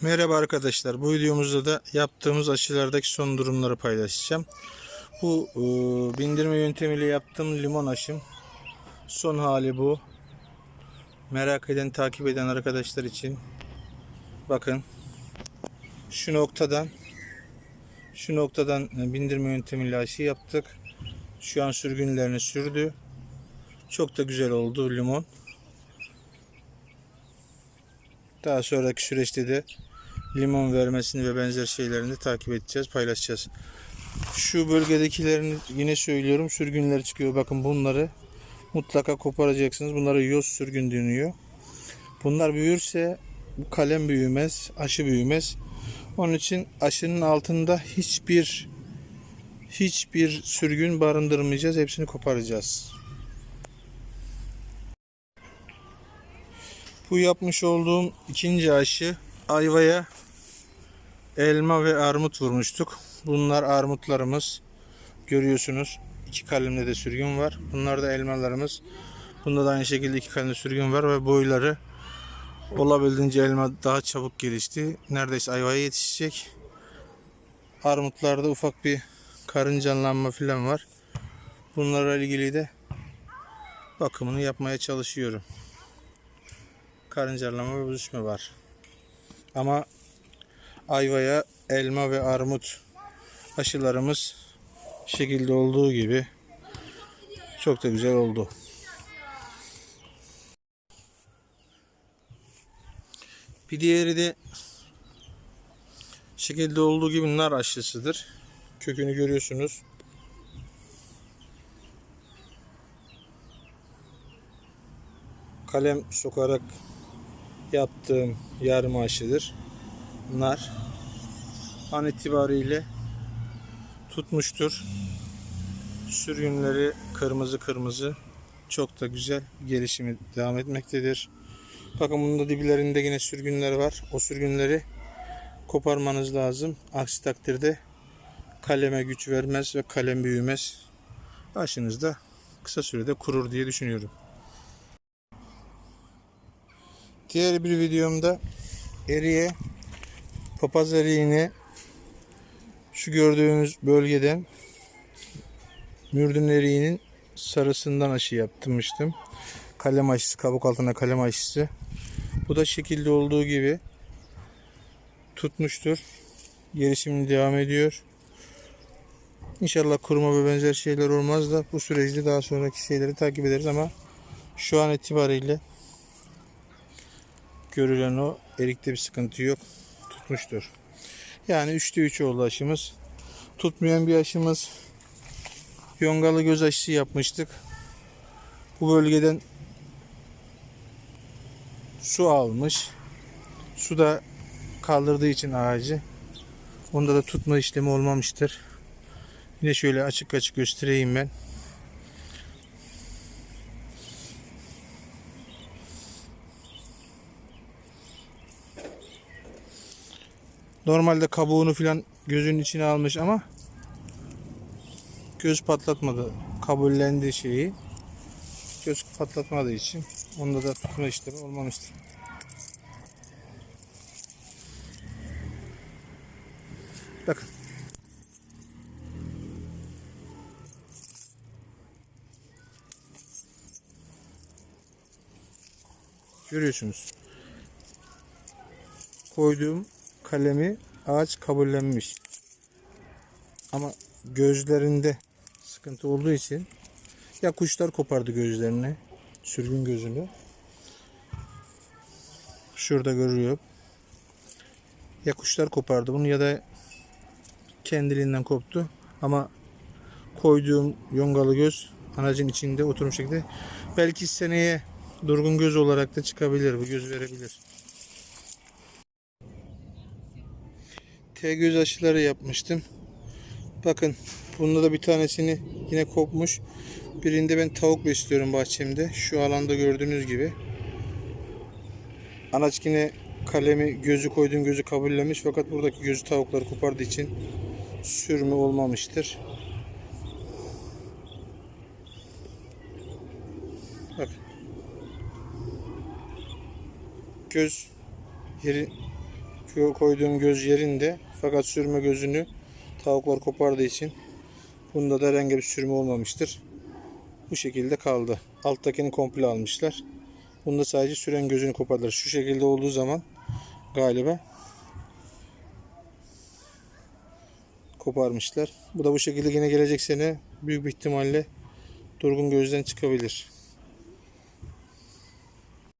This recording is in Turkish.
Merhaba arkadaşlar. Bu videomuzda da yaptığımız aşılardaki son durumları paylaşacağım. Bu e, bindirme yöntemiyle yaptığım limon aşım. Son hali bu. Merak eden, takip eden arkadaşlar için bakın şu noktadan şu noktadan e, bindirme yöntemiyle aşı yaptık. Şu an sürgünlerini sürdü. Çok da güzel oldu limon. Daha sonraki süreçte de limon vermesini ve benzer şeylerini takip edeceğiz, paylaşacağız. Şu bölgedekilerini yine söylüyorum. Sürgünler çıkıyor. Bakın bunları mutlaka koparacaksınız. Bunlara yoz sürgün deniyor. Bunlar büyürse bu kalem büyümez, aşı büyümez. Onun için aşının altında hiçbir hiçbir sürgün barındırmayacağız. Hepsini koparacağız. Bu yapmış olduğum ikinci aşı ayvaya elma ve armut vurmuştuk. Bunlar armutlarımız. Görüyorsunuz. iki kalemde de sürgün var. Bunlar da elmalarımız. Bunda da aynı şekilde iki kalemde sürgün var ve boyları olabildiğince elma daha çabuk gelişti. Neredeyse ayvaya yetişecek. Armutlarda ufak bir karıncalanma falan var. Bunlarla ilgili de bakımını yapmaya çalışıyorum karıncalama ve büzüşme var. Ama ayvaya elma ve armut aşılarımız şekilde olduğu gibi çok da güzel oldu. Bir diğeri de şekilde olduğu gibi nar aşısıdır. Kökünü görüyorsunuz. Kalem sokarak yaptığım yarım aşıdır. Nar an itibariyle tutmuştur. Sürgünleri kırmızı kırmızı çok da güzel gelişimi devam etmektedir. Bakın bunun da diplerinde yine sürgünler var. O sürgünleri koparmanız lazım. Aksi takdirde kaleme güç vermez ve kalem büyümez. Aşınız da kısa sürede kurur diye düşünüyorum. Diğer bir videomda eriye papaz eriğini şu gördüğünüz bölgeden mürdün eriğinin sarısından aşı yaptırmıştım. Kalem aşısı, kabuk altına kalem aşısı. Bu da şekilde olduğu gibi tutmuştur. Gelişimini devam ediyor. İnşallah kuruma ve benzer şeyler olmaz da bu süreçte daha sonraki şeyleri takip ederiz ama şu an itibariyle görülen o erikte bir sıkıntı yok. Tutmuştur. Yani 3'te 3 oldu aşımız. Tutmayan bir aşımız. Yongalı göz aşısı yapmıştık. Bu bölgeden su almış. Su da kaldırdığı için ağacı. Onda da tutma işlemi olmamıştır. Yine şöyle açık açık göstereyim ben. Normalde kabuğunu filan gözünün içine almış ama göz patlatmadı. Kabullendi şeyi. Göz patlatmadığı için onda da tutma işlemi olmamıştır. Bakın. Görüyorsunuz. Koyduğum kalemi ağaç kabullenmiş. Ama gözlerinde sıkıntı olduğu için ya kuşlar kopardı gözlerini, sürgün gözünü. Şurada görüyor. Ya kuşlar kopardı bunu ya da kendiliğinden koptu. Ama koyduğum yongalı göz anacın içinde oturmuş şekilde. Belki seneye durgun göz olarak da çıkabilir. Bu göz verebilir. T göz aşıları yapmıştım. Bakın bunda da bir tanesini yine kopmuş. Birinde ben tavuk besliyorum bahçemde. Şu alanda gördüğünüz gibi. Anaç yine kalemi gözü koyduğum gözü kabullenmiş fakat buradaki gözü tavukları kopardığı için sürme olmamıştır. Bak. Göz yeri koyduğum göz yerinde fakat sürme gözünü tavuklar kopardığı için bunda da herhangi bir sürme olmamıştır. Bu şekilde kaldı. Alttakini komple almışlar. Bunda sadece süren gözünü kopardılar. Şu şekilde olduğu zaman galiba koparmışlar. Bu da bu şekilde yine gelecek sene büyük bir ihtimalle durgun gözden çıkabilir.